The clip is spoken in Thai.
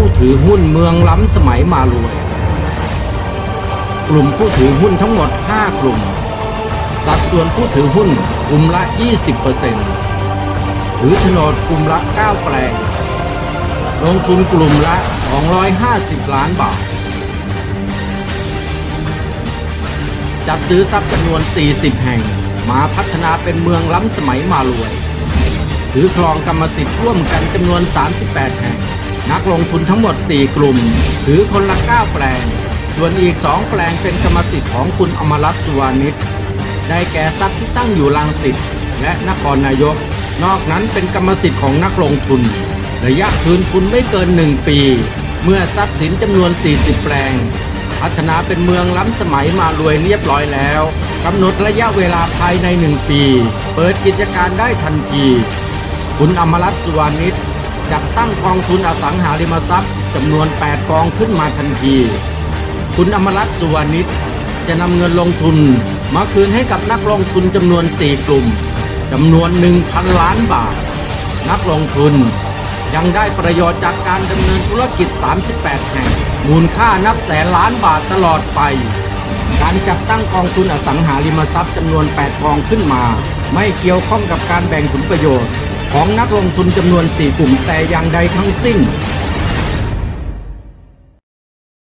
ู้ถือหุ้นเมืองล้ำสมัยมารวย กลุ่มผู้ถือหุ้นทั้งหมด 5 กลุ่ม สัดส่วนผู้ถือหุ้นกลุ่มละ 20%ถือโฉนดกลุ่มละ 9 แปลง ลงทุนกลุ่มละ 250 ล้านบาท จัดซื้อทรัพย์จำนวน 40 แห่ง มาพัฒนาเป็นเมืองล้ำสมัยมารวยถือครองกรรมสิทธิ์ร่วมกันจำนวน 38 แห่ง นักลงทุนทั้งหมด 4 กลุ่ม ถือคนละ 9 แปลง ส่วนอีก 2 แปลงเป็นกรรมสิทธิ์ของคุณอมรัตน์สุวานิชได้แก่ทรัพย์ที่ตั้งอยู่ลังสิตและนครนายก นอกนั้นเป็นกรรมสิทธิ์ของนักลงทุน ระยะคืนทุนไม่เกิน 1 ปี เมื่อทรัพย์สินจำนวน 40 แปลง พัฒนาเป็นเมืองล้ำสมัยมารวยเรียบร้อยแล้วกำหนดระยะเวลาภายในหนึ่งปี เปิดกิจการได้ทันที คุณอมรัตน์สุวานิช จัดตั้งกองทุนอสังหาริมทรัพย์จำนวน 8 กองขึ้นมาทันที คุณอมรัตน์สุวานิชจะนำเงินลงทุนมาคืนให้กับนักลงทุนจำนวน 4 กลุ่มจำนวน 1,000 ล้านบาท นักลงทุนยังได้ประโยชน์จากการดำเนินธุรกิจ 38 แห่ง มูลค่านับแสนล้านบาทตลอดไป การจัดตั้งกองทุนอสังหาริมทรัพย์จำนวน 8 กองขึ้นมา ไม่เกี่ยวข้องกับการแบ่งผลประโยชน์ ของนักลงทุนจำนวน 4 กลุ่มแต่อย่างใดทั้งสิ้น